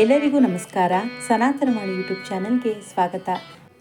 ಎಲ್ಲರಿಗೂ ನಮಸ್ಕಾರ. ಸನಾತನ ಮಾಡಿ ಯೂಟ್ಯೂಬ್ ಚಾನಲ್ಗೆ ಸ್ವಾಗತ.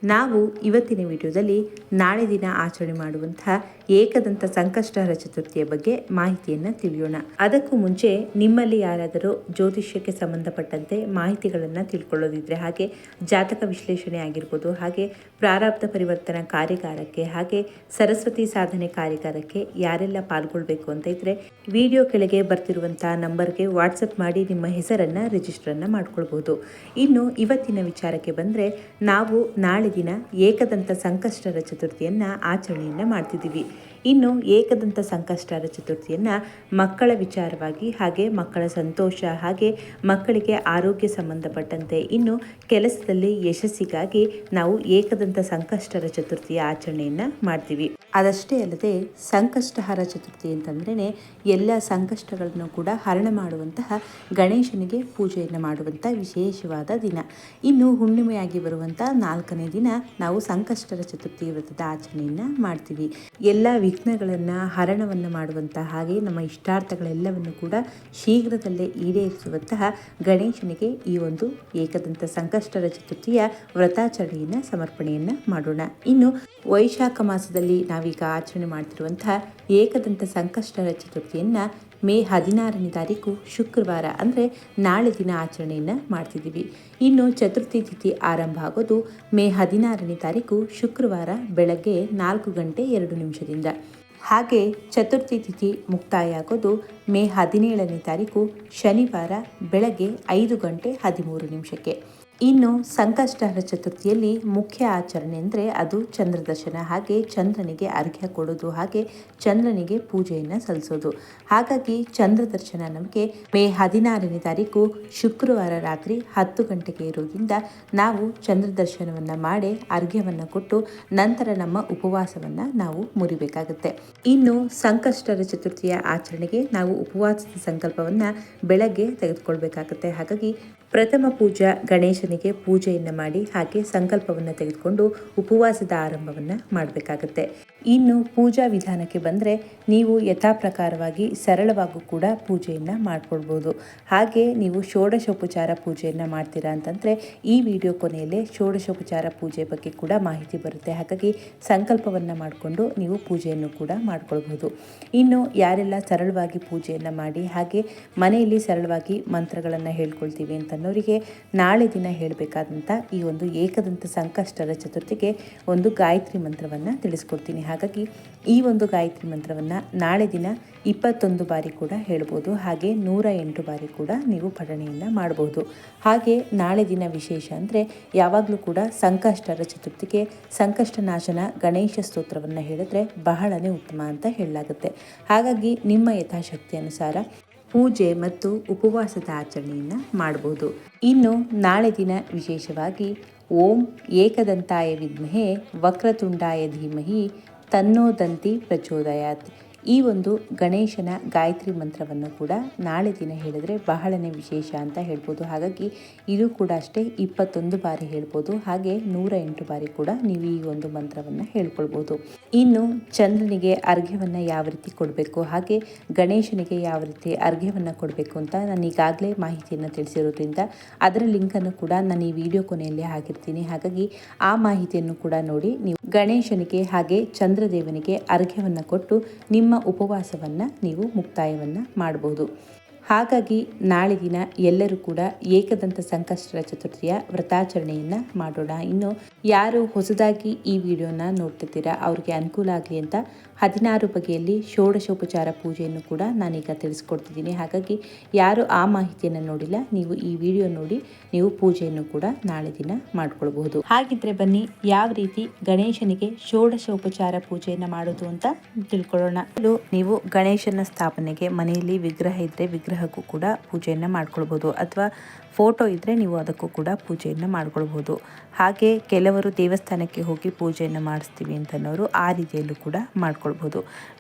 ನಾವು ಇವತ್ತಿನ ವಿಡಿಯೋದಲ್ಲಿ ನಾಳೆ ದಿನ ಆಚರಣೆ ಮಾಡುವಂತಹ ಏಕದಂತ ಸಂಕಷ್ಟಹರ ಚತುರ್ಥಿಯ ಬಗ್ಗೆ ಮಾಹಿತಿಯನ್ನು ತಿಳಿಯೋಣ. ಅದಕ್ಕೂ ಮುಂಚೆ ನಿಮ್ಮಲ್ಲಿ ಯಾರಾದರೂ ಜ್ಯೋತಿಷ್ಯಕ್ಕೆ ಸಂಬಂಧಪಟ್ಟಂತೆ ಮಾಹಿತಿಗಳನ್ನು ತಿಳ್ಕೊಳ್ಳೋದಿದ್ರೆ ಹಾಗೆ ಜಾತಕ ವಿಶ್ಲೇಷಣೆ ಆಗಿರ್ಬೋದು, ಹಾಗೆ ಪ್ರಾರಬ್ಧ ಪರಿವರ್ತನಾ ಕಾರ್ಯಗಾರಕ್ಕೆ, ಹಾಗೆ ಸರಸ್ವತಿ ಸಾಧನೆ ಕಾರ್ಯಗಾರಕ್ಕೆ ಯಾರೆಲ್ಲ ಪಾಲ್ಗೊಳ್ಬೇಕು ಅಂತ ಇದ್ದರೆ ವಿಡಿಯೋ ಕೆಳಗೆ ಬರ್ತಿರುವಂತಹ ನಂಬರ್ಗೆ ವಾಟ್ಸಪ್ ಮಾಡಿ ನಿಮ್ಮ ಹೆಸರನ್ನು ರಿಜಿಸ್ಟರನ್ನು ಮಾಡ್ಕೊಳ್ಬೋದು ಇನ್ನು ಇವತ್ತಿನ ವಿಚಾರಕ್ಕೆ ಬಂದರೆ ನಾವು ನಾಳೆ ದಿನ ಏಕದಂತ ಸಂಕಷ್ಟರ ಚತುರ್ಥಿಯನ್ನು ಆಚರಣೆಯನ್ನು ಮಾಡ್ತಿದ್ದೀವಿ. ಇನ್ನು ಏಕದಂತ ಸಂಕಷ್ಟರ ಚತುರ್ಥಿಯನ್ನು ಮಕ್ಕಳ ವಿಚಾರವಾಗಿ ಹಾಗೆ ಮಕ್ಕಳ ಸಂತೋಷ ಹಾಗೆ ಮಕ್ಕಳಿಗೆ ಆರೋಗ್ಯ ಸಂಬಂಧಪಟ್ಟಂತೆ ಇನ್ನು ಕೆಲಸದಲ್ಲಿ ಯಶಸ್ಸಿಗಾಗಿ ನಾವು ಏಕದಂತ ಸಂಕಷ್ಟರ ಚತುರ್ಥಿಯ ಆಚರಣೆಯನ್ನು ಮಾಡ್ತೀವಿ. ಅದಷ್ಟೇ ಅಲ್ಲದೆ ಸಂಕಷ್ಟಹರ ಚತುರ್ಥಿ ಅಂತಂದ್ರೇ ಎಲ್ಲ ಸಂಕಷ್ಟಗಳನ್ನು ಕೂಡ ಹರಣ ಮಾಡುವಂತಹ ಗಣೇಶನಿಗೆ ಪೂಜೆಯನ್ನು ಮಾಡುವಂಥ ವಿಶೇಷವಾದ ದಿನ. ಇನ್ನು ಹುಣ್ಣಿಮೆಯಾಗಿ ಬರುವಂಥ ನಾಲ್ಕನೇ ದಿನ ನಾವು ಸಂಕಷ್ಟರ ಚತುರ್ಥಿ ವ್ರತದ ಆಚರಣೆಯನ್ನು ಮಾಡ್ತೀವಿ. ಎಲ್ಲ ವಿಘ್ನಗಳನ್ನು ಹರಣವನ್ನು ಮಾಡುವಂತಹ ಹಾಗೆ ನಮ್ಮ ಇಷ್ಟಾರ್ಥಗಳೆಲ್ಲವನ್ನು ಕೂಡ ಶೀಘ್ರದಲ್ಲೇ ಈಡೇರಿಸುವಂತಹ ಗಣೇಶನಿಗೆ ಈ ಒಂದು ಏಕದಂತ ಸಂಕಷ್ಟರ ಚತುರ್ಥಿಯ ವ್ರತಾಚರಣೆಯನ್ನು, ಸಮರ್ಪಣೆಯನ್ನು ಮಾಡೋಣ. ಇನ್ನು ವೈಶಾಖ ಮಾಸದಲ್ಲಿ ನಾವೀಗ ಆಚರಣೆ ಮಾಡ್ತಿರುವಂತಹ ಏಕದಂತ ಸಂಕಷ್ಟರ ಚತುರ್ಥಿಯನ್ನು ಮೇ ಹದಿನಾರನೇ ತಾರೀಕು ಶುಕ್ರವಾರ ಅಂದರೆ ನಾಳೆ ದಿನ ಆಚರಣೆಯನ್ನು ಮಾಡ್ತಿದ್ದೀವಿ. ಇನ್ನು ಚತುರ್ಥಿ ತಿಥಿ ಆರಂಭ ಆಗೋದು ಮೇ ಹದಿನಾರನೇ ತಾರೀಕು ಶುಕ್ರವಾರ ಬೆಳಗ್ಗೆ ನಾಲ್ಕು ಗಂಟೆ ಎರಡು ನಿಮಿಷದಿಂದ. ಹಾಗೆ ಚತುರ್ಥಿ ತಿಥಿ ಮುಕ್ತಾಯ ಆಗೋದು ಮೇ ಹದಿನೇಳನೇ ತಾರೀಕು ಶನಿವಾರ ಬೆಳಗ್ಗೆ ಐದು ಗಂಟೆ ಹದಿಮೂರು ನಿಮಿಷಕ್ಕೆ. ಇನ್ನು ಸಂಕಷ್ಟಹರ ಚತುರ್ಥಿಯಲ್ಲಿ ಮುಖ್ಯ ಆಚರಣೆ ಅಂದರೆ ಅದು ಚಂದ್ರದರ್ಶನ. ಹಾಗೆ ಚಂದ್ರನಿಗೆ ಅರ್ಘ್ಯ ಕೊಡೋದು, ಹಾಗೆ ಚಂದ್ರನಿಗೆ ಪೂಜೆಯನ್ನು ಸಲ್ಲಿಸೋದು. ಹಾಗಾಗಿ ಚಂದ್ರದರ್ಶನ ನಮಗೆ ಮೇ ಹದಿನಾರನೇ ತಾರೀಕು ಶುಕ್ರವಾರ ರಾತ್ರಿ ಹತ್ತು ಗಂಟೆಗೆ ಇರೋದ್ರಿಂದ ನಾವು ಚಂದ್ರದರ್ಶನವನ್ನು ಮಾಡಿ ಅರ್ಘ್ಯವನ್ನು ಕೊಟ್ಟು ನಂತರ ನಮ್ಮ ಉಪವಾಸವನ್ನು ನಾವು ಮುರಿಬೇಕಾಗುತ್ತೆ. ಇನ್ನು ಸಂಕಷ್ಟರ ಚತುರ್ಥಿಯ ಆಚರಣೆಗೆ ನಾವು ಉಪವಾಸದ ಸಂಕಲ್ಪವನ್ನು ಬೆಳಗ್ಗೆ ತೆಗೆದುಕೊಳ್ಬೇಕಾಗುತ್ತೆ. ಹಾಗಾಗಿ ಪ್ರಥಮ ಪೂಜಾ ಗಣೇಶನಿಗೆ ಪೂಜೆಯನ್ನು ಮಾಡಿ ಹಾಗೆ ಸಂಕಲ್ಪವನ್ನು ತೆಗೆದುಕೊಂಡು ಉಪವಾಸದ ಆರಂಭವನ್ನು ಮಾಡಬೇಕಾಗತ್ತೆ. ಇನ್ನು ಪೂಜಾ ವಿಧಾನಕ್ಕೆ ಬಂದರೆ ನೀವು ಯಥಾಪ್ರಕಾರವಾಗಿ ಸರಳವಾಗೂ ಕೂಡ ಪೂಜೆಯನ್ನು ಮಾಡಿಕೊಳ್ಬೋದು. ಹಾಗೆ ನೀವು ಷೋಡಶೋಪಚಾರ ಪೂಜೆಯನ್ನು ಮಾಡ್ತೀರಾ ಅಂತಂದರೆ ಈ ವಿಡಿಯೋ ಕೊನೆಯಲ್ಲೇ ಷೋಡಶೋಪಚಾರ ಪೂಜೆ ಬಗ್ಗೆ ಕೂಡ ಮಾಹಿತಿ ಬರುತ್ತೆ. ಹಾಗಾಗಿ ಸಂಕಲ್ಪವನ್ನು ಮಾಡಿಕೊಂಡು ನೀವು ಪೂಜೆಯನ್ನು ಕೂಡ ಮಾಡ್ಕೊಳ್ಬೋದು. ಇನ್ನು ಯಾರೆಲ್ಲ ಸರಳವಾಗಿ ಪೂಜೆಯನ್ನು ಮಾಡಿ ಹಾಗೆ ಮನೆಯಲ್ಲಿ ಸರಳವಾಗಿ ಮಂತ್ರಗಳನ್ನು ಹೇಳ್ಕೊಳ್ತೀವಿ ಅಂತನ್ನೋರಿಗೆ ನಾಳೆ ದಿನ ಹೇಳಬೇಕಾದಂಥ ಈ ಒಂದು ಏಕದಂತ ಸಂಕಷ್ಟರ ಚತುರ್ಥಿಗೆ ಒಂದು ಗಾಯತ್ರಿ ಮಂತ್ರವನ್ನು ತಿಳಿಸ್ಕೊಡ್ತೀನಿ. ಹಾಗಾಗಿ ಈ ಒಂದು ಗಾಯತ್ರಿ ಮಂತ್ರವನ್ನು ನಾಳೆ ದಿನ ಇಪ್ಪತ್ತೊಂದು ಬಾರಿ ಕೂಡ ಹೇಳ್ಬೋದು. ಹಾಗೆ ನೂರ ಎಂಟು ಬಾರಿ ಕೂಡ ನೀವು ಪಠಣೆಯನ್ನು ಮಾಡಬಹುದು ಹಾಗೆ ನಾಳೆ ದಿನ ವಿಶೇಷ ಅಂದರೆ ಯಾವಾಗಲೂ ಕೂಡ ಸಂಕಷ್ಟರ ಚತುರ್ಥಿಗೆ ಸಂಕಷ್ಟ ನಾಶನ ಗಣೇಶ ಸ್ತೋತ್ರವನ್ನು ಹೇಳಿದ್ರೆ ಬಹಳನೇ ಉತ್ತಮ ಅಂತ ಹೇಳಲಾಗುತ್ತೆ. ಹಾಗಾಗಿ ನಿಮ್ಮ ಯಥಾಶಕ್ತಿ ಅನುಸಾರ ಪೂಜೆ ಮತ್ತು ಉಪವಾಸದ ಆಚರಣೆಯನ್ನು ಮಾಡಬಹುದು ಇನ್ನು ನಾಳೆ ದಿನ ವಿಶೇಷವಾಗಿ ಓಂ ಏಕದಂತಾಯ ವಿದ್ಮಹೆ ವಕ್ರತುಂಡಾಯ ಧೀಮಹಿ ತನ್ನೋದಂತಿ ಪ್ರಚೋದಯಾತ್. ಈ ಒಂದು ಗಣೇಶನ ಗಾಯತ್ರಿ ಮಂತ್ರವನ್ನು ಕೂಡ ನಾಳೆ ದಿನ ಹೇಳಿದ್ರೆ ಬಹಳನೇ ವಿಶೇಷ ಅಂತ ಹೇಳ್ಬೋದು. ಹಾಗಾಗಿ ಇದು ಕೂಡ ಅಷ್ಟೇ ಇಪ್ಪತ್ತೊಂದು ಬಾರಿ ಹೇಳ್ಬೋದು. ಹಾಗೆ ನೂರ ಎಂಟು ಬಾರಿ ಕೂಡ ನೀವು ಈ ಒಂದು ಮಂತ್ರವನ್ನು ಹೇಳ್ಕೊಳ್ಬೋದು. ಇನ್ನು ಚಂದ್ರನಿಗೆ ಅರ್ಘ್ಯವನ್ನು ಯಾವ ರೀತಿ ಕೊಡಬೇಕು? ಹಾಗೆ ಗಣೇಶನಿಗೆ ಯಾವ ರೀತಿ ಅರ್ಘ್ಯವನ್ನು ಕೊಡಬೇಕು ಅಂತ ನಾನು ಈಗಾಗಲೇ ಮಾಹಿತಿಯನ್ನು ತಿಳಿಸಿರೋದ್ರಿಂದ ಅದರ ಲಿಂಕನ್ನು ಕೂಡ ನಾನು ಈ ವಿಡಿಯೋ ಕೊನೆಯಲ್ಲಿ ಹಾಕಿರ್ತೀನಿ. ಹಾಗಾಗಿ ಆ ಮಾಹಿತಿಯನ್ನು ಕೂಡ ನೋಡಿ ನೀವು ಗಣೇಶನಿಗೆ ಹಾಗೆ ಚಂದ್ರದೇವನಿಗೆ ಅರ್ಘ್ಯವನ್ನು ಕೊಟ್ಟು ನಿಮ್ಮ ಉಪವಾಸವನ್ನು ನೀವು ಮುಕ್ತಾಯವನ್ನು ಮಾಡಬಹುದು ಹಾಗಾಗಿ ನಾಳೆ ದಿನ ಎಲ್ಲರೂ ಕೂಡ ಏಕದಂತ ಸಂಕಷ್ಟರ ಚತುರ್ಥಿಯ ವ್ರತಾಚರಣೆಯನ್ನು ಮಾಡೋಣ. ಇನ್ನು ಯಾರು ಹೊಸದಾಗಿ ಈ ವಿಡಿಯೋನ ನೋಡ್ತಿದ್ದೀರಾ, ಅವ್ರಿಗೆ ಅನುಕೂಲ ಆಗಲಿ ಅಂತ ಹದಿನಾರು ಬಗೆಯಲ್ಲಿ ಷೋಡಶೋಪಚಾರ ಪೂಜೆಯನ್ನು ಕೂಡ ನಾನೀಗ ತಿಳಿಸ್ಕೊಡ್ತಿದ್ದೀನಿ. ಹಾಗಾಗಿ ಯಾರು ಆ ಮಾಹಿತಿಯನ್ನು ನೋಡಿಲ್ಲ, ನೀವು ಈ ವಿಡಿಯೋ ನೋಡಿ, ನೀವು ಪೂಜೆಯನ್ನು ಕೂಡ ನಾಳೆ ದಿನ ಮಾಡ್ಕೊಳ್ಬಹುದು. ಹಾಗಿದ್ರೆ ಬನ್ನಿ, ಯಾವ ರೀತಿ ಗಣೇಶನಿಗೆ ಷೋಡಶೋಪಚಾರ ಪೂಜೆಯನ್ನು ಮಾಡೋದು ಅಂತ ತಿಳ್ಕೊಳ್ಳೋಣ. ನೀವು ಗಣೇಶನ ಸ್ಥಾಪನೆಗೆ ಮನೆಯಲ್ಲಿ ವಿಗ್ರಹ ಇದ್ರೆ ವಿಗ್ರಹಕ್ಕೂ ಕೂಡ ಪೂಜೆಯನ್ನು ಮಾಡ್ಕೊಳ್ಬೋದು ಅಥವಾ ಫೋಟೋ ಇದ್ದರೆ ನೀವು ಅದಕ್ಕೂ ಕೂಡ ಪೂಜೆಯನ್ನು ಮಾಡ್ಕೊಳ್ಬೋದು. ಹಾಗೆ ಕೆಲವರು ದೇವಸ್ಥಾನಕ್ಕೆ ಹೋಗಿ ಪೂಜೆಯನ್ನು ಮಾಡಿಸ್ತೀವಿ ಅಂತನೋರು ಆ ರೀತಿಯಲ್ಲೂ ಕೂಡ ಮಾಡ್ಕೊಳ್ಬೋದು.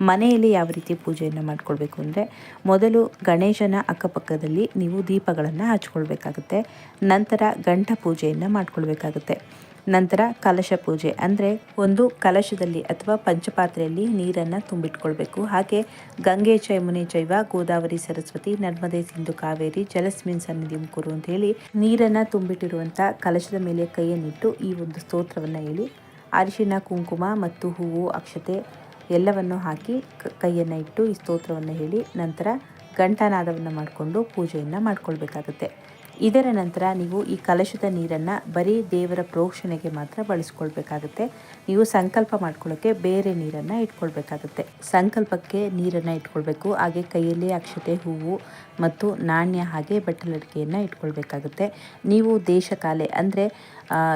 ಮನೆಯಲ್ಲಿ ಯಾವ ರೀತಿ ಪೂಜೆಯನ್ನು ಮಾಡ್ಕೊಳ್ಬೇಕು ಅಂದರೆ ಮೊದಲು ಗಣೇಶನ ಅಕ್ಕಪಕ್ಕದಲ್ಲಿ ನೀವು ದೀಪಗಳನ್ನು ಹಚ್ಕೊಳ್ಬೇಕಾಗುತ್ತೆ. ನಂತರ ಗಂಟ ಪೂಜೆಯನ್ನು ಮಾಡ್ಕೊಳ್ಬೇಕಾಗುತ್ತೆ. ನಂತರ ಕಲಶ ಪೂಜೆ, ಅಂದರೆ ಒಂದು ಕಲಶದಲ್ಲಿ ಅಥವಾ ಪಂಚಪಾತ್ರೆಯಲ್ಲಿ ನೀರನ್ನು ತುಂಬಿಟ್ಕೊಳ್ಬೇಕು. ಹಾಗೆ ಗಂಗೆ ಚೈಮುನಿ ಜೈವ ಗೋದಾವರಿ ಸರಸ್ವತಿ ನರ್ಮದೆ ಸಿಂಧು ಕಾವೇರಿ ಜಲಸ್ಮಿನ್ ಸನ್ನಿಧಿ ಮುಕುರು ಅಂತ ಹೇಳಿ ನೀರನ್ನು ತುಂಬಿಟ್ಟಿರುವಂಥ ಕಲಶದ ಮೇಲೆ ಕೈಯನ್ನಿಟ್ಟು ಈ ಒಂದು ಸ್ತೋತ್ರವನ್ನು ಹೇಳಿ. ಅರಿಶಿನ, ಕುಂಕುಮ ಮತ್ತು ಹೂವು, ಅಕ್ಷತೆ ಎಲ್ಲವನ್ನು ಹಾಕಿ ಕೈಯನ್ನು ಇಟ್ಟು ಈ ಸ್ತೋತ್ರವನ್ನು ಹೇಳಿ ನಂತರ ಗಂಟಾನಾದವನ್ನು ಮಾಡಿಕೊಂಡು ಪೂಜೆಯನ್ನು ಮಾಡ್ಕೊಳ್ಬೇಕಾಗುತ್ತೆ. ಇದರ ನಂತರ ನೀವು ಈ ಕಲಶದ ನೀರನ್ನು ಬರೀ ದೇವರ ಪ್ರೋಕ್ಷಣೆಗೆ ಮಾತ್ರ ಬಳಸ್ಕೊಳ್ಬೇಕಾಗುತ್ತೆ. ನೀವು ಸಂಕಲ್ಪ ಮಾಡ್ಕೊಳ್ಳೋಕ್ಕೆ ಬೇರೆ ನೀರನ್ನು ಇಟ್ಕೊಳ್ಬೇಕಾಗುತ್ತೆ. ಸಂಕಲ್ಪಕ್ಕೆ ನೀರನ್ನು ಇಟ್ಕೊಳ್ಬೇಕು. ಹಾಗೆ ಕೈಯಲ್ಲಿ ಅಕ್ಷತೆ, ಹೂವು ಮತ್ತು ನಾಣ್ಯ ಹಾಗೆ ಬಟ್ಟಲಡಿಕೆಯನ್ನು ಇಟ್ಕೊಳ್ಬೇಕಾಗುತ್ತೆ. ನೀವು ದೇಶಕಾಲೆ ಅಂದರೆ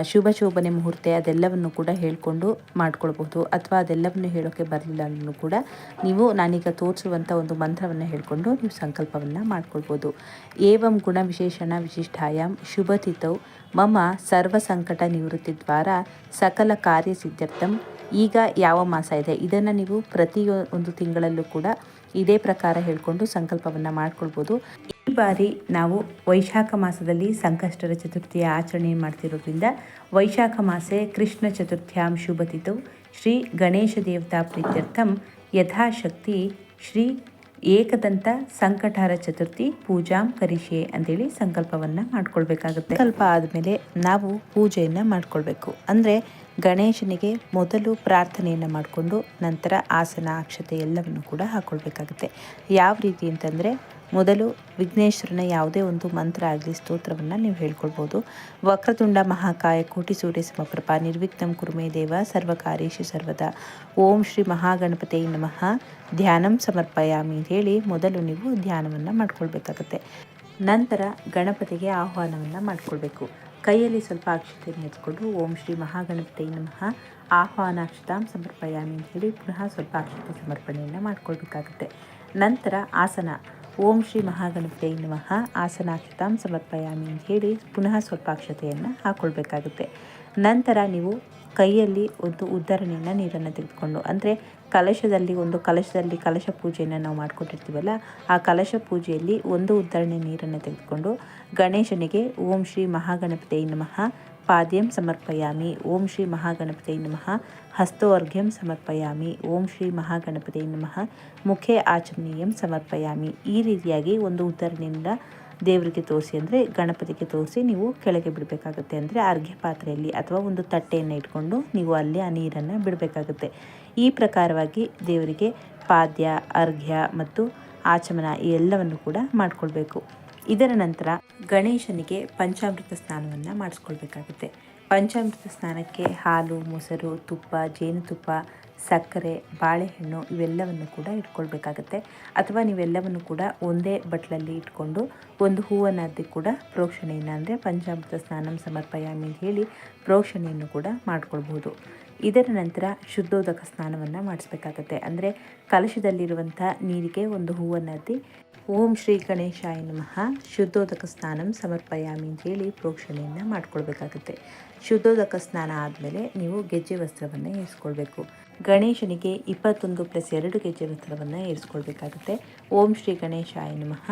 ಶುಭ ಶೋಭನೆ ಮುಹೂರ್ತ ಅದೆಲ್ಲವನ್ನು ಕೂಡ ಹೇಳಿಕೊಂಡು ಮಾಡ್ಕೊಳ್ಬಹುದು. ಅಥವಾ ಅದೆಲ್ಲವನ್ನು ಹೇಳೋಕ್ಕೆ ಬರಲಿಲ್ಲ ಅಂದ್ರೂ ಕೂಡ ನೀವು ನಾನೀಗ ತೋರಿಸುವಂಥ ಒಂದು ಮಂತ್ರವನ್ನು ಹೇಳಿಕೊಂಡು ನೀವು ಸಂಕಲ್ಪವನ್ನು ಮಾಡ್ಕೊಳ್ಬೋದು. ಏವಂ ಗುಣ ವಿಶೇಷಣ ವಿಶಿಷ್ಟಾಯಂ ಶುಭತಿಥೌ ಮಮ ಸರ್ವ ಸಂಕಟ ನಿವೃತ್ತಿ ದ್ವಾರ ಸಕಲ ಕಾರ್ಯ ಸಿದ್ಧಾರ್ಥಂ ಈಗ ಯಾವ ಮಾಸ ಇದೆ? ಇದನ್ನು ನೀವು ಪ್ರತಿ ಒಂದು ತಿಂಗಳಲ್ಲೂ ಕೂಡ ಇದೇ ಪ್ರಕಾರ ಹೇಳಿಕೊಂಡು ಸಂಕಲ್ಪವನ್ನು ಮಾಡ್ಕೊಳ್ಬೋದು. ಈ ಬಾರಿ ನಾವು ವೈಶಾಖ ಮಾಸದಲ್ಲಿ ಸಂಕಷ್ಟರ ಚತುರ್ಥಿಯ ಆಚರಣೆ ಮಾಡ್ತಿರೋದ್ರಿಂದ ವೈಶಾಖ ಮಾಸೆ ಕೃಷ್ಣ ಚತುರ್ಥ್ಯಾಂ ಶುಭತಿತು ಶ್ರೀ ಗಣೇಶ ದೇವತಾ ಪ್ರೀತ್ಯರ್ಥಂ. ಯಥಾಶಕ್ತಿ ಶ್ರೀ ಏಕದಂತ ಸಂಕಟಾರ ಚತುರ್ಥಿ ಪೂಜಾಂ ಕರಿಷೆ ಅಂತೇಳಿ ಸಂಕಲ್ಪವನ್ನು ಮಾಡ್ಕೊಳ್ಬೇಕಾಗುತ್ತೆ. ಸಂಕಲ್ಪ ಆದಮೇಲೆ ನಾವು ಪೂಜೆಯನ್ನು ಮಾಡ್ಕೊಳ್ಬೇಕು. ಅಂದರೆ ಗಣೇಶನಿಗೆ ಮೊದಲು ಪ್ರಾರ್ಥನೆಯನ್ನು ಮಾಡಿಕೊಂಡು ನಂತರ ಆಸನ, ಅಕ್ಷತೆ ಎಲ್ಲವನ್ನು ಕೂಡ ಹಾಕ್ಕೊಳ್ಬೇಕಾಗುತ್ತೆ ಯಾವ ರೀತಿ ಅಂತಂದರೆ ಮೊದಲು ವಿಘ್ನೇಶ್ವರನ ಯಾವುದೇ ಒಂದು ಮಂತ್ರ ಆಗಲಿ, ಸ್ತೋತ್ರವನ್ನು ನೀವು ಹೇಳ್ಕೊಳ್ಬೋದು. ವಕ್ರತುಂಡ ಮಹಾಕಾಯ, ಕೋಟಿ ಸೂರ್ಯ ಸಮಪ್ರಭ ನಿರ್ವಿಘ್ನಂ ಕುರುಮೇ ದೇವ, ಸರ್ವಕಾರ್ಯೇಶು ಸರ್ವದ. ಓಂ ಶ್ರೀ ಮಹಾಗಣಪತಿ ನಮಃ. ಧ್ಯಾನಂ ಸಮರ್ಪಯಾಮಿ ಅಂತ ಹೇಳಿ ಮೊದಲು ನೀವು ಧ್ಯಾನವನ್ನು ಮಾಡ್ಕೊಳ್ಬೇಕಾಗತ್ತೆ. ನಂತರ ಗಣಪತಿಗೆ ಆಹ್ವಾನವನ್ನು ಮಾಡಿಕೊಳ್ಬೇಕು. ಕೈಯಲ್ಲಿ ಸ್ವಲ್ಪ ಅಕ್ಷತೆಯನ್ನು ಎತ್ಕೊಂಡು ಓಂ ಶ್ರೀ ಮಹಾಗಣಪತಿ ನಮಃ. ಆಹ್ವಾನಾಕ್ಷತಾಂ ಸಮರ್ಪಯಾಮಿ ಅಂತ ಹೇಳಿ ಪುನಃ ಸ್ವಲ್ಪ ಅಕ್ಷತೆ ಸಮರ್ಪಣೆಯನ್ನು ಮಾಡ್ಕೊಳ್ಬೇಕಾಗುತ್ತೆ. ನಂತರ ಆಸನ. ಓಂ ಶ್ರೀ ಮಹಾಗಣಪತಿ ನಮಃ. ಆಸನಾಕ್ಷತಾಂ ಸಮರ್ಪಯಾಮಿ ಅಂತ ಹೇಳಿ ಪುನಃ ಸ್ವಲ್ಪ ಅಕ್ಷತೆಯನ್ನು ಹಾಕ್ಕೊಳ್ಬೇಕಾಗುತ್ತೆ ನಂತರ ನೀವು ಕೈಯಲ್ಲಿ ಒಂದು ಉದ್ಧರಣೆಯನ್ನು ನೀರನ್ನು ತೆಗೆದುಕೊಂಡು, ಅಂದರೆ ಕಲಶದಲ್ಲಿ, ಒಂದು ಕಲಶದಲ್ಲಿ ಕಲಶ ಪೂಜೆಯನ್ನು ನಾವು ಮಾಡಿಕೊಟ್ಟಿರ್ತೀವಲ್ಲ, ಆ ಕಲಶ ಪೂಜೆಯಲ್ಲಿ ಒಂದು ಉದ್ಧರಣೆ ನೀರನ್ನು ತೆಗೆದುಕೊಂಡು ಗಣೇಶನಿಗೆ ಓಂ ಶ್ರೀ ಮಹಾಗಣಪತಿ ನಮಃ, ಪಾದ್ಯಂ ಸಮರ್ಪಯಾಮಿ, ಓಂ ಶ್ರೀ ಮಹಾಗಣಪತಿ ನಮಃ, ಹಸ್ತೋರ್ಘ್ಯಂ ಸಮರ್ಪಯಾಮಿ, ಓಂ ಶ್ರೀ ಮಹಾಗಣಪತಿ ನಮಃ, ಮುಖೇ ಆಚಮನೀಯಂ ಸಮರ್ಪಯಾಮಿ. ಈ ರೀತಿಯಾಗಿ ಒಂದು ಉದ್ಧರಣೆಯಿಂದ ದೇವರಿಗೆ ತೋರಿಸಿ ಅಂದರೆ ಗಣಪತಿಗೆ ತೋರಿಸಿ ನೀವು ಕೆಳಗೆ ಬಿಡಬೇಕಾಗುತ್ತೆ ಅಂದರೆ ಅರ್ಘ್ಯ ಪಾತ್ರೆಯಲ್ಲಿ ಅಥವಾ ಒಂದು ತಟ್ಟೆಯನ್ನು ಇಟ್ಕೊಂಡು ನೀವು ಅಲ್ಲಿ ಆ ನೀರನ್ನು ಬಿಡಬೇಕಾಗುತ್ತೆ. ಈ ಪ್ರಕಾರವಾಗಿ ದೇವರಿಗೆ ಪಾದ್ಯ, ಅರ್ಘ್ಯ ಮತ್ತು ಆಚಮನ ಈ ಎಲ್ಲವನ್ನು ಕೂಡ ಮಾಡಿಕೊಳ್ಬೇಕು. ಇದರ ನಂತರ ಗಣೇಶನಿಗೆ ಪಂಚಾಮೃತ ಸ್ನಾನವನ್ನು ಮಾಡಿಸ್ಕೊಳ್ಬೇಕಾಗುತ್ತೆ. ಪಂಚಾಮೃತ ಸ್ನಾನಕ್ಕೆ ಹಾಲು, ಮೊಸರು, ತುಪ್ಪ, ಜೇನುತುಪ್ಪ, ಸಕ್ಕರೆ, ಬಾಳೆಹಣ್ಣು ಇವೆಲ್ಲವನ್ನು ಕೂಡ ಇಟ್ಕೊಳ್ಬೇಕಾಗತ್ತೆ. ಅಥವಾ ನೀವೆಲ್ಲವನ್ನು ಕೂಡ ಒಂದೇ ಬಟ್ಲಲ್ಲಿ ಇಟ್ಕೊಂಡು ಒಂದು ಹೂವನ್ನು ಕೂಡ ಪ್ರೋಕ್ಷಣೆಯನ್ನು ಅಂದರೆ ಪಂಚಾಮೃತ ಸ್ನಾನಂ ಸಮರ್ಪಯಾಮಿ ಅಂತ ಹೇಳಿ ಪ್ರೋಕ್ಷಣೆಯನ್ನು ಕೂಡ ಮಾಡ್ಕೊಳ್ಬೋದು ಇದರ ನಂತರ ಶುದ್ಧೋದಕ ಸ್ನಾನವನ್ನು ಮಾಡಿಸ್ಬೇಕಾಗತ್ತೆ. ಅಂದರೆ ಕಲಶದಲ್ಲಿರುವಂಥ ನೀರಿಗೆ ಒಂದು ಹೂವನ್ನು ಅದ್ದಿ, ಓಂ ಶ್ರೀ ಗಣೇಶಾಯ ನಮಃ, ಶುದ್ಧೋದಕ ಸ್ನಾನಂ ಸಮರ್ಪಯಾಮಿ ಅಂತ ಹೇಳಿ ಪ್ರೋಕ್ಷಣೆಯನ್ನು ಮಾಡ್ಕೊಳ್ಬೇಕಾಗುತ್ತೆ. ಶುದ್ಧೋದಕ ಸ್ನಾನ ಆದಮೇಲೆ ನೀವು ಗೆಜ್ಜೆ ವಸ್ತ್ರವನ್ನು ಏರಿಸ್ಕೊಳ್ಬೇಕು. ಗಣೇಶನಿಗೆ ಇಪ್ಪತ್ತೊಂದು ಪ್ಲಸ್ ಎರಡು ಗೆಜ್ಜೆ ವಸ್ತ್ರವನ್ನು ಏರಿಸ್ಕೊಳ್ಬೇಕಾಗುತ್ತೆ. ಓಂ ಶ್ರೀ ಗಣೇಶಾಯ ನಮಃ,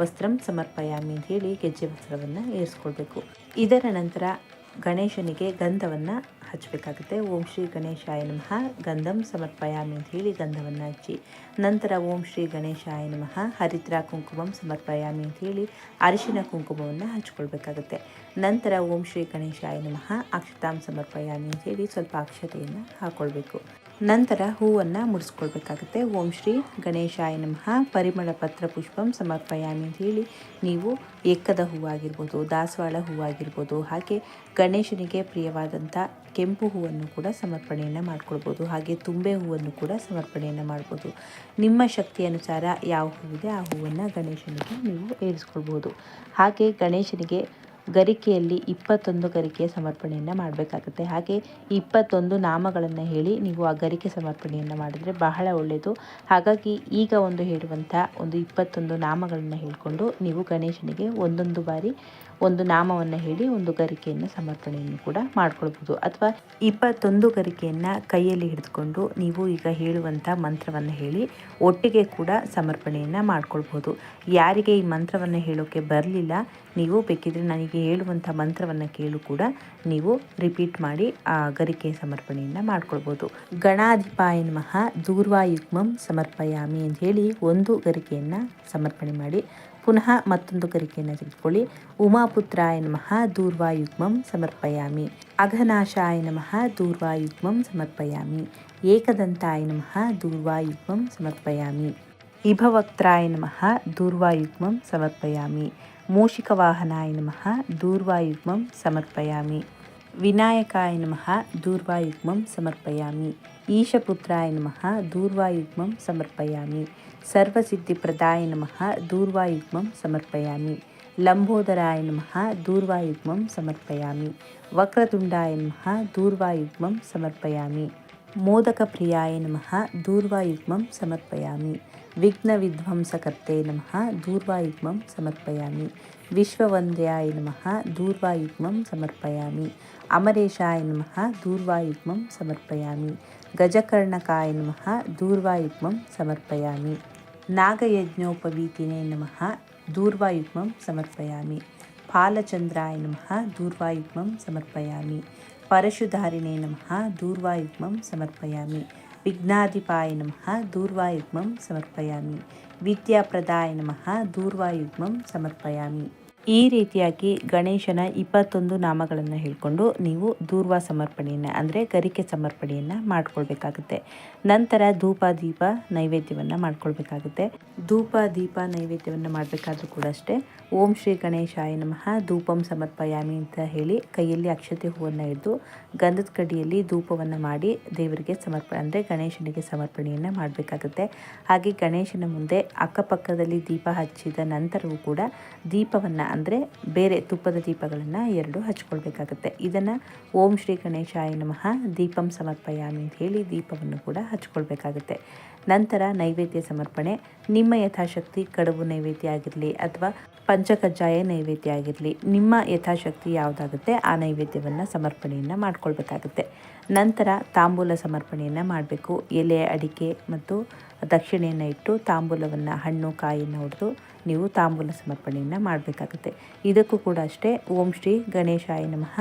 ವಸ್ತ್ರಂ ಸಮರ್ಪಯಾಮಿ ಅಂತ ಹೇಳಿ ಗೆಜ್ಜೆ ವಸ್ತ್ರವನ್ನು ಏರಿಸ್ಕೊಳ್ಬೇಕು. ಇದರ ನಂತರ ಗಣೇಶನಿಗೆ ಗಂಧವನ್ನು ಹಚ್ಚಬೇಕಾಗುತ್ತೆ ಓಂ ಶ್ರೀ ಗಣೇಶಾಯ ನಮಃ. ಗಂಧಂ ಸಮರ್ಪಯಾಮಿ ಅಂತ ಹೇಳಿ ಗಂಧವನ್ನು ಹಚ್ಚಿ. ನಂತರ ಓಂ ಶ್ರೀ ಗಣೇಶಾಯ ನಮಃ. ಹರಿದ್ರ ಕುಂಕುಮಂ ಸಮರ್ಪಯಾಮಿ ಅಂತ ಹೇಳಿ ಅರಿಶಿನ ಕುಂಕುಮವನ್ನು ಹಚ್ಕೊಳ್ಬೇಕಾಗುತ್ತೆ. ನಂತರ ಓಂ ಶ್ರೀ ಗಣೇಶಾಯ ನಮಃ. ಅಕ್ಷತಾಂ ಸಮರ್ಪಯಾಮಿ ಅಂತ ಹೇಳಿ ಸ್ವಲ್ಪ ಅಕ್ಷತೆಯನ್ನು ಹಾಕ್ಕೊಳ್ಬೇಕು ನಂತರ ಹೂವನ್ನು ಮುಡಿಸ್ಕೊಳ್ಬೇಕಾಗುತ್ತೆ. ಓಂ ಶ್ರೀ ಗಣೇಶಾಯ ನಮಃ. ಪರಿಮಳ ಪತ್ರ ಪುಷ್ಪಂ ಸಮರ್ಪಯಾಮಿ ಅಂತ ಹೇಳಿ ನೀವು ಎಕ್ಕದ ಹೂವಾಗಿರ್ಬೋದು, ದಾಸವಾಳ ಹೂವಾಗಿರ್ಬೋದು, ಹಾಗೆ ಗಣೇಶನಿಗೆ ಪ್ರಿಯವಾದಂಥ ಕೆಂಪು ಹೂವನ್ನು ಕೂಡ ಸಮರ್ಪಣೆಯನ್ನು ಮಾಡ್ಕೊಳ್ಬೋದು, ಹಾಗೆ ತುಂಬೆ ಹೂವನ್ನು ಕೂಡ ಸಮರ್ಪಣೆಯನ್ನು ಮಾಡ್ಬೋದು. ನಿಮ್ಮ ಶಕ್ತಿ ಅನುಸಾರ ಯಾವ ಹೂವಿದೆ ಆ ಹೂವನ್ನು ಗಣೇಶನಿಗೆ ನೀವು ಏರಿಸ್ಕೊಳ್ಬೋದು. ಹಾಗೆ ಗಣೇಶನಿಗೆ ಗರಿಕೆಯಲ್ಲಿ ಇಪ್ಪತ್ತೊಂದು ಗರಿಕೆಯ ಸಮರ್ಪಣೆಯನ್ನು ಮಾಡಬೇಕಾಗುತ್ತೆ. ಹಾಗೆ ಇಪ್ಪತ್ತೊಂದು ನಾಮಗಳನ್ನು ಹೇಳಿ ನೀವು ಆ ಗರಿಕೆ ಸಮರ್ಪಣೆಯನ್ನು ಮಾಡಿದರೆ ಬಹಳ ಒಳ್ಳೆಯದು ಹಾಗಾಗಿ ಈಗ ಒಂದು ಹೇಳುವಂಥ ಒಂದು ಇಪ್ಪತ್ತೊಂದು ನಾಮಗಳನ್ನು ಹೇಳಿಕೊಂಡು ನೀವು ಗಣೇಶನಿಗೆ ಒಂದೊಂದು ಬಾರಿ ಒಂದು ನಾಮವನ್ನು ಹೇಳಿ ಒಂದು ಗರಿಕೆಯನ್ನು ಸಮರ್ಪಣೆಯನ್ನು ಕೂಡ ಮಾಡ್ಕೊಳ್ಬೋದು. ಅಥವಾ ಇಪ್ಪತ್ತೊಂದು ಗರಿಕೆಯನ್ನು ಕೈಯಲ್ಲಿ ಹಿಡಿದುಕೊಂಡು ನೀವು ಈಗ ಹೇಳುವಂಥ ಮಂತ್ರವನ್ನು ಹೇಳಿ ಒಟ್ಟಿಗೆ ಕೂಡ ಸಮರ್ಪಣೆಯನ್ನು ಮಾಡ್ಕೊಳ್ಬೋದು. ಯಾರಿಗೆ ಈ ಮಂತ್ರವನ್ನು ಹೇಳೋಕ್ಕೆ ಬರಲಿಲ್ಲ, ನೀವು ಬೇಕಿದ್ರೆ ನನಗೆ ಹೇಳುವಂಥ ಮಂತ್ರವನ್ನು ಕೇಳು ಕೂಡ ನೀವು ರಿಪೀಟ್ ಮಾಡಿ ಆ ಗರಿಕೆ ಸಮರ್ಪಣೆಯನ್ನು ಮಾಡ್ಕೊಳ್ಬೋದು. ಗಣಾಧಿಪಾಯ ನಮಃ, ದೂರ್ವಾಯುಗ್ಮಂ ಸಮರ್ಪಯಾಮಿ ಅಂತ ಹೇಳಿ ಒಂದು ಗರಿಕೆಯನ್ನು ಸಮರ್ಪಣೆ ಮಾಡಿ ಪುನಃ ಮತ್ತೊಂದು ಗರಿಕೆಯನ್ನು ತೆಗೆದುಕೊಳ್ಳಿ. ಉಮಾಪುತ್ರಾಯ ನಮಃ, ದೂರ್ವಾಯುಗ್ಮಂ ಸಮರ್ಪಯಾಮಿ. ಅಘನಾಶಾಯ ನಮಃ, ದೂರ್ವಾಯುಗ್ಮಂ ಸಮರ್ಪಯಾಮಿ. ಏಕದಂತಾಯ ನಮಃ, ದೂರ್ವಾಯುಗ್ಮಂ ಸಮರ್ಪಯಾಮಿ. ಇಭವಕ್ತ್ರಾಯ ನಮಃ, ದೂರ್ವಾಯುಗ್ಮಂ ಸಮರ್ಪಯಾಮಿ. ಮೂಷಿಕವಾಹನಾಯ ನಮಃ, ದೂರ್ವಾಯುಗ್ಮಂ ಸಮರ್ಪಯಾಮಿ. ವಿನಾಯಕಾಯ ನಮಃ, ದೂರ್ವಾಯುಗ್ಮಂ ಸಮರ್ಪಯಾಮಿ. ಈಶಪುತ್ರಾಯ ನಮಃ, ದೂರ್ವಾಯುಗ್ಮಂ ಸಮರ್ಪಯಾಮಿ ಸರ್ವಸಿದ್ಧಿಪ್ರದಾಯ ನಮಃ ದೂರ್ವಾಯುಗ್ಮಂ ಸಮರ್ಪಯಾಮಿ ಲಂಬೋದರಾಯ ನಮಃ ದೂರ್ವಾಯುಗ್ಮಂ ಸಮರ್ಪಯಾಮಿ ವಕ್ರತುಂಡಾಯ ನಮಃ ದೂರ್ವಾಯುಗ್ಮಂ ಸಮರ್ಪಯಾಮಿ ಮೋದಕಪ್ರಿಯಾಯ ನಮಃ ದೂರ್ವಾಯುಗ್ಮಂ ಸಮರ್ಪಯಾಮಿ ವಿಘ್ನವಿಧ್ವಂಸಕರ್ತೆ ನಮಃ ದೂರ್ವಾಯುಗ್ಮಂ ಸಮರ್ಪಯಾಮಿ ವಿಶ್ವವಂದ್ಯಾಯ ನಮಃ ದೂರ್ವಾಯುಗ್ಮಂ ಸಮರ್ಪಯಾಮಿ ಅಮರೇಶಾಯ ನಮಃ ದೂರ್ವಾಯುಗ್ಮಂ ಸಮರ್ಪಯಾಮಿ ಗಜಕರ್ಣಕಾಯ ನಮಃ ದೂರ್ವಾಯುಗ್ಮಂ ಸಮರ್ಪಯಾಮಿ ನಾಗಯಜ್ಞೋಪವೀತಿನೇ ನಮಃ ದೂರ್ವಾಯುಗ್ಮಂ ಸಮರ್ಪಯಾಮಿ ಫಾಲಚಂದ್ರಾಯ ನಮಃ ದೂರ್ವಾಯುಗ್ಮಂ ಸಮರ್ಪಯಾಮಿ ಪರಶುಧಾರಿಣೇ ನಮಃ ದೂರ್ವಾಯುಗ್ಮಂ ಸಮರ್ಪಯಾಮಿ ವಿಘ್ನಾಧಿಪಾಯ ನಮಃ ದೂರ್ವಾಯುಗ್ಮಂ ಸಮರ್ಪಯಾಮಿ ವಿದ್ಯಾಪ್ರದಾಯ ನಮಃ ದೂರ್ವಾಯುಗ್ಮಂ ಸಮರ್ಪಯಾಮಿ ಈ ರೀತಿಯಾಗಿ ಗಣೇಶನ ಇಪ್ಪತ್ತೊಂದು ನಾಮಗಳನ್ನು ಹೇಳಿಕೊಂಡು ನೀವು ದೂರ್ವ ಸಮರ್ಪಣೆಯನ್ನು, ಅಂದರೆ ಗರಿಕೆ ಸಮರ್ಪಣೆಯನ್ನು ಮಾಡ್ಕೊಳ್ಬೇಕಾಗುತ್ತೆ. ನಂತರ ಧೂಪ, ದೀಪ ನೈವೇದ್ಯವನ್ನು ಮಾಡಿಕೊಳ್ಬೇಕಾಗುತ್ತೆ. ಧೂಪ, ದೀಪ ನೈವೇದ್ಯವನ್ನು ಮಾಡಬೇಕಾದ್ರೂ ಕೂಡ ಅಷ್ಟೇ, ಓಂ ಶ್ರೀ ಗಣೇಶಾಯ ನಮಃ, ಧೂಪಂ ಸಮರ್ಪಯಾಮಿ ಅಂತ ಹೇಳಿ ಕೈಯಲ್ಲಿ ಅಕ್ಷತೆ ಹೂವನ್ನು ಹಿಡಿದು ಗಂಧದ ಕಡಿಯಲ್ಲಿ ಧೂಪವನ್ನು ಮಾಡಿ ದೇವರಿಗೆ ಸಮರ್ಪಣೆ ಅಂದರೆ ಗಣೇಶನಿಗೆ ಸಮರ್ಪಣೆಯನ್ನು ಮಾಡಬೇಕಾಗುತ್ತೆ. ಹಾಗೆ ಗಣೇಶನ ಮುಂದೆ ಅಕ್ಕಪಕ್ಕದಲ್ಲಿ ದೀಪ ಹಚ್ಚಿದ ನಂತರವೂ ಕೂಡ ದೀಪವನ್ನು ಅಂದರೆ ಬೇರೆ ತುಪ್ಪದ ದೀಪಗಳನ್ನು ಎರಡು ಹಚ್ಕೊಳ್ಬೇಕಾಗುತ್ತೆ. ಇದನ್ನು ಓಂ ಶ್ರೀ ಗಣೇಶಾಯ ನಮಃ ದೀಪಂ ಸಮರ್ಪಯಾಮಿ ಅಂತ ಹೇಳಿ ದೀಪವನ್ನು ಕೂಡ ಹಚ್ಕೊಳ್ಬೇಕಾಗುತ್ತೆ. ನಂತರ ನೈವೇದ್ಯ ಸಮರ್ಪಣೆ, ನಿಮ್ಮ ಯಥಾಶಕ್ತಿ ಕಡುಬು ನೈವೇದ್ಯ ಆಗಿರಲಿ ಅಥವಾ ಪಂಚಕಜ್ಜಾಯ ನೈವೇದ್ಯ ಆಗಿರಲಿ, ನಿಮ್ಮ ಯಥಾಶಕ್ತಿ ಯಾವುದಾಗುತ್ತೆ ಆ ನೈವೇದ್ಯವನ್ನು ಸಮರ್ಪಣೆಯನ್ನು ಮಾಡ್ಕೊಳ್ಬೇಕಾಗುತ್ತೆ. ನಂತರ ತಾಂಬೂಲ ಸಮರ್ಪಣೆಯನ್ನು ಮಾಡಬೇಕು. ಎಲೆ, ಅಡಿಕೆ ಮತ್ತು ದಕ್ಷಿಣೆಯನ್ನು ಇಟ್ಟು ತಾಂಬೂಲವನ್ನು ಹಣ್ಣು, ಕಾಯಿಯನ್ನು ಹೊಡೆದು ನೀವು ತಾಂಬೂಲ ಸಮರ್ಪಣೆಯನ್ನು ಮಾಡಬೇಕಾಗುತ್ತೆ. ಇದಕ್ಕೂ ಕೂಡ ಅಷ್ಟೇ ಓಂ ಶ್ರೀ ಗಣೇಶಾಯ ನಮಃ.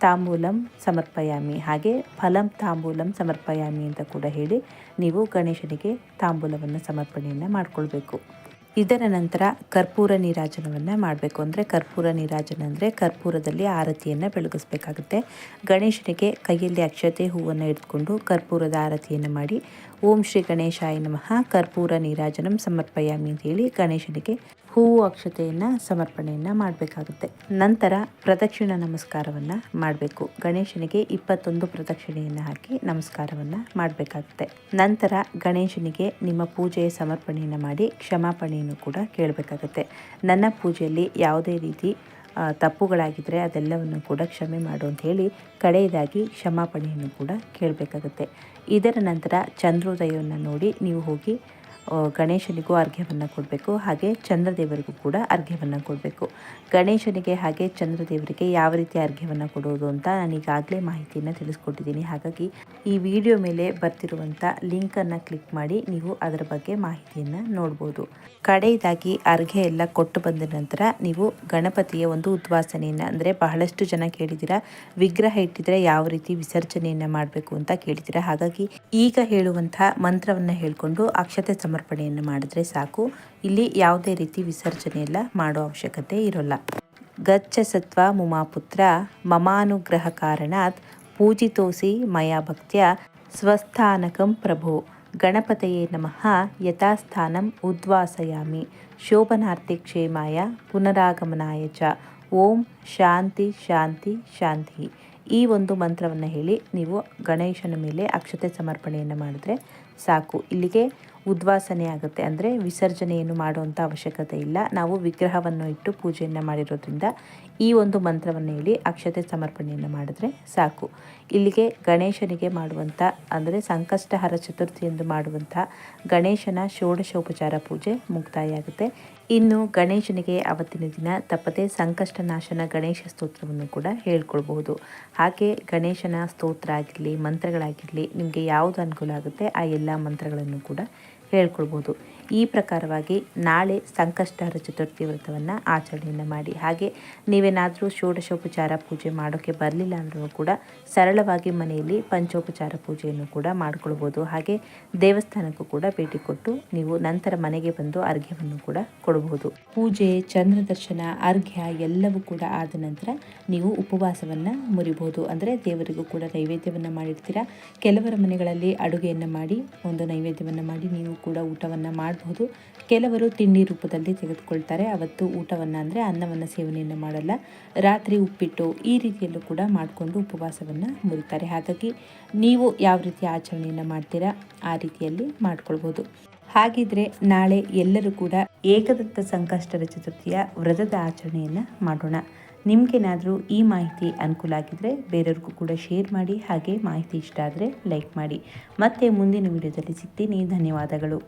ತಾಂಬೂಲಂ ಸಮರ್ಪಯಾಮಿ. ಹಾಗೆ ಫಲಂ ತಾಂಬೂಲಂ ಸಮರ್ಪಯಾಮಿ ಅಂತ ಕೂಡ ಹೇಳಿ ನೀವು ಗಣೇಶನಿಗೆ ತಾಂಬೂಲವನ್ನು ಸಮರ್ಪಣೆಯನ್ನು ಮಾಡಿಕೊಳ್ಬೇಕು. ಇದರ ನಂತರ ಕರ್ಪೂರ ನೀರಾಜನವನ್ನು ಮಾಡಬೇಕು ಅಂದರೆ ಕರ್ಪೂರ ನೀರಾಜನ ಅಂದರೆ ಕರ್ಪೂರದಲ್ಲಿ ಆರತಿಯನ್ನು ಬೆಳಗಿಸ್ಬೇಕಾಗುತ್ತೆ. ಗಣೇಶನಿಗೆ ಕೈಯಲ್ಲಿ ಅಕ್ಷತೆ ಹೂವನ್ನು ಹಿಡಿದುಕೊಂಡು ಕರ್ಪೂರದ ಆರತಿಯನ್ನು ಮಾಡಿ ಓಂ ಶ್ರೀ ಗಣೇಶಾಯ ನಮಃ, ಕರ್ಪೂರ ನೀರಾಜನಂ ಸಮರ್ಪಯಾಮಿ ಅಂತ ಹೇಳಿ ಗಣೇಶನಿಗೆ ಹೂವು ಅಕ್ಷತೆಯನ್ನು ಸಮರ್ಪಣೆಯನ್ನು ಮಾಡಬೇಕಾಗುತ್ತೆ. ನಂತರ ಪ್ರದಕ್ಷಿಣ ನಮಸ್ಕಾರವನ್ನು ಮಾಡಬೇಕು. ಗಣೇಶನಿಗೆ ಇಪ್ಪತ್ತೊಂದು ಪ್ರದಕ್ಷಿಣೆಯನ್ನು ಹಾಕಿ ನಮಸ್ಕಾರವನ್ನು ಮಾಡಬೇಕಾಗುತ್ತೆ. ನಂತರ ಗಣೇಶನಿಗೆ ನಿಮ್ಮ ಪೂಜೆಯ ಸಮರ್ಪಣೆಯನ್ನು ಮಾಡಿ ಕ್ಷಮಾಪಣೆಯನ್ನು ಕೂಡ ಕೇಳಬೇಕಾಗುತ್ತೆ. ನನ್ನ ಪೂಜೆಯಲ್ಲಿ ಯಾವುದೇ ರೀತಿ ತಪ್ಪುಗಳಾಗಿದ್ದರೆ ಅದೆಲ್ಲವನ್ನು ಕೂಡ ಕ್ಷಮೆ ಮಾಡು ಅಂತ ಹೇಳಿ ಕಡೆಯದಾಗಿ ಕ್ಷಮಾಪಣೆಯನ್ನು ಕೂಡ ಕೇಳಬೇಕಾಗುತ್ತೆ. ಇದರ ನಂತರ ಚಂದ್ರೋದಯವನ್ನು ನೋಡಿ ನೀವು ಹೋಗಿ ಗಣೇಶನಿಗೂ ಅರ್ಘ್ಯವನ್ನು ಕೊಡಬೇಕು. ಹಾಗೆ ಚಂದ್ರದೇವರಿಗೂ ಕೂಡ ಅರ್ಘ್ಯವನ್ನು ಕೊಡಬೇಕು. ಗಣೇಶನಿಗೆ ಹಾಗೆ ಚಂದ್ರದೇವರಿಗೆ ಯಾವ ರೀತಿ ಅರ್ಘ್ಯವನ್ನು ಕೊಡೋದು ಅಂತ ನಾನು ಈಗಾಗಲೇ ಮಾಹಿತಿಯನ್ನು ತಿಳಿಸ್ಕೊಟ್ಟಿದ್ದೀನಿ. ಹಾಗಾಗಿ ಈ ವಿಡಿಯೋ ಮೇಲೆ ಬರ್ತಿರುವಂಥ ಲಿಂಕನ್ನು ಕ್ಲಿಕ್ ಮಾಡಿ ನೀವು ಅದರ ಬಗ್ಗೆ ಮಾಹಿತಿಯನ್ನು ನೋಡ್ಬೋದು. ಕಡೆಯದಾಗಿ ಅರ್ಘ್ಯ ಎಲ್ಲ ಕೊಟ್ಟು ಬಂದ ನಂತರ ನೀವು ಗಣಪತಿಯ ಒಂದು ಉದ್ವಾಸನೆಯನ್ನು, ಅಂದರೆ ಬಹಳಷ್ಟು ಜನ ಕೇಳಿದ್ದೀರಾ, ವಿಗ್ರಹ ಇಟ್ಟಿದ್ರೆ ಯಾವ ರೀತಿ ವಿಸರ್ಜನೆಯನ್ನು ಮಾಡಬೇಕು ಅಂತ ಕೇಳಿದ್ದೀರಾ. ಹಾಗಾಗಿ ಈಗ ಹೇಳುವಂತಹ ಮಂತ್ರವನ್ನು ಹೇಳಿಕೊಂಡು ಅಕ್ಷತೆ ಸಮರ್ಪಣೆಯನ್ನು ಮಾಡಿದ್ರೆ ಸಾಕು. ಇಲ್ಲಿ ಯಾವುದೇ ರೀತಿ ವಿಸರ್ಜನೆ ಎಲ್ಲ ಮಾಡೋ ಅವಶ್ಯಕತೆ ಇರೋಲ್ಲ. ಗಚ್ಚ ಸತ್ವ ಮುಮಾಪುತ್ರ ಮಮಾನುಗ್ರಹ ಕಾರಣಾತ್ ಪೂಜಿತೋಸಿ ಮಯಾ ಭಕ್ತ್ಯ ಸ್ವಸ್ಥಾನಕಂ ಪ್ರಭು. ಗಣಪತಯೇ ನಮಃ. ಯಥಾಸ್ಥಾನಂ ಉದ್ವಾಸಯಾಮಿ. ಶೋಭನಾರ್ಥಿ ಕ್ಷೇಮಾಯ ಪುನರಾಗಮನಾಯ ಚ. ಓಂ ಶಾಂತಿ ಶಾಂತಿ ಶಾಂತಿ. ಈ ಒಂದು ಮಂತ್ರವನ್ನು ಹೇಳಿ ನೀವು ಗಣೇಶನ ಮೇಲೆ ಅಕ್ಷತೆ ಸಮರ್ಪಣೆಯನ್ನು ಮಾಡಿದ್ರೆ ಸಾಕು. ಇಲ್ಲಿಗೆ ಉದ್ವಾಸನೆ ಆಗುತ್ತೆ. ಅಂದರೆ ವಿಸರ್ಜನೆಯನ್ನು ಮಾಡುವಂಥ ಅವಶ್ಯಕತೆ ಇಲ್ಲ. ನಾವು ವಿಗ್ರಹವನ್ನು ಇಟ್ಟು ಪೂಜೆಯನ್ನು ಮಾಡಿರೋದ್ರಿಂದ ಈ ಒಂದು ಮಂತ್ರವನ್ನು ಹೇಳಿ ಅಕ್ಷತೆ ಸಮರ್ಪಣೆಯನ್ನು ಮಾಡಿದ್ರೆ ಸಾಕು. ಇಲ್ಲಿಗೆ ಗಣೇಶನಿಗೆ ಮಾಡುವಂಥ ಅಂದರೆ ಸಂಕಷ್ಟಹರ ಚತುರ್ಥಿ ಎಂದು ಮಾಡುವಂಥ ಗಣೇಶನ ಷೋಡಶೋಪಚಾರ ಪೂಜೆ ಮುಕ್ತಾಯ ಆಗುತ್ತೆ ಇನ್ನು ಗಣೇಶನಿಗೆ ಅವತ್ತಿನ ದಿನ ತಪ್ಪದೆ ಸಂಕಷ್ಟ ನಾಶನ ಗಣೇಶ ಸ್ತೋತ್ರವನ್ನು ಕೂಡ ಹೇಳ್ಕೊಳ್ಬಹುದು. ಹಾಗೆ ಗಣೇಶನ ಸ್ತೋತ್ರ ಆಗಿರಲಿ, ಮಂತ್ರಗಳಾಗಿರಲಿ, ನಿಮಗೆ ಯಾವುದು ಅನುಕೂಲ ಆಗುತ್ತೆ ಆ ಎಲ್ಲ ಮಂತ್ರಗಳನ್ನು ಕೂಡ ಹೇಳ್ಕೊಳ್ಬೋದು. ಈ ಪ್ರಕಾರವಾಗಿ ನಾಳೆ ಸಂಕಷ್ಟಹರ ಚತುರ್ಥಿ ವ್ರತವನ್ನು ಆಚರಣೆಯನ್ನು ಮಾಡಿ. ಹಾಗೆ ನೀವೇನಾದರೂ ಷೋಡಶೋಪಚಾರ ಪೂಜೆ ಮಾಡೋಕ್ಕೆ ಬರಲಿಲ್ಲ ಅಂದರೂ ಕೂಡ ಸರಳವಾಗಿ ಮನೆಯಲ್ಲಿ ಪಂಚೋಪಚಾರ ಪೂಜೆಯನ್ನು ಕೂಡ ಮಾಡಿಕೊಳ್ಬೋದು. ಹಾಗೆ ದೇವಸ್ಥಾನಕ್ಕೂ ಕೂಡ ಭೇಟಿ ಕೊಟ್ಟು ನೀವು ನಂತರ ಮನೆಗೆ ಬಂದು ಅರ್ಘ್ಯವನ್ನು ಕೂಡ ಕೊಡಬಹುದು ಪೂಜೆ ಚಂದ್ರ ದರ್ಶನ ಅರ್ಘ್ಯ ಎಲ್ಲವೂ ಕೂಡ ಆದ ನಂತರ ನೀವು ಉಪವಾಸವನ್ನು ಮುರಿಬಹುದು ಅಂದರೆ ದೇವರಿಗೂ ಕೂಡ ನೈವೇದ್ಯವನ್ನು ಮಾಡಿರ್ತೀರಾ? ಕೆಲವರ ಮನೆಗಳಲ್ಲಿ ಅಡುಗೆಯನ್ನು ಮಾಡಿ, ಒಂದು ನೈವೇದ್ಯವನ್ನು ಮಾಡಿ, ನೀವು ಕೂಡ ಊಟವನ್ನು ಮಾಡಬಹುದು. ಕೆಲವರು ತಿಂಡಿ ರೂಪದಲ್ಲಿ ತೆಗೆದುಕೊಳ್ತಾರೆ. ಅವತ್ತು ಊಟವನ್ನು ಅಂದರೆ ಅನ್ನವನ್ನು ಸೇವನೆಯನ್ನು ಮಾಡಲ್ಲ. ರಾತ್ರಿ ಉಪ್ಪಿಟ್ಟು ಈ ರೀತಿಯಲ್ಲೂ ಕೂಡ ಮಾಡಿಕೊಂಡು ಉಪವಾಸವನ್ನು ಮುರಿತಾರೆ. ಹಾಗಾಗಿ ನೀವು ಯಾವ ರೀತಿ ಆಚರಣೆಯನ್ನು ಮಾಡ್ತೀರಾ ಆ ರೀತಿಯಲ್ಲಿ ಮಾಡ್ಕೊಳ್ಬೋದು. ಹಾಗಿದ್ರೆ ನಾಳೆ ಎಲ್ಲರೂ ಕೂಡ ಏಕದತ್ತ ಸಂಕಷ್ಟರ ಚತುರ್ಥಿಯ ವ್ರತದ ಆಚರಣೆಯನ್ನು ಮಾಡೋಣ. ನಿಮ್ಗೇನಾದರೂ ಈ ಮಾಹಿತಿ ಅನುಕೂಲ ಆಗಿದ್ದರೆ ಬೇರೆಯವ್ರಿಗೂ ಕೂಡ ಶೇರ್ ಮಾಡಿ, ಹಾಗೆ ಮಾಹಿತಿ ಇಷ್ಟ ಆದರೆ ಲೈಕ್ ಮಾಡಿ. ಮತ್ತೆ ಮುಂದಿನ ವಿಡಿಯೋದಲ್ಲಿ ಸಿಗ್ತೀನಿ. ಧನ್ಯವಾದಗಳು.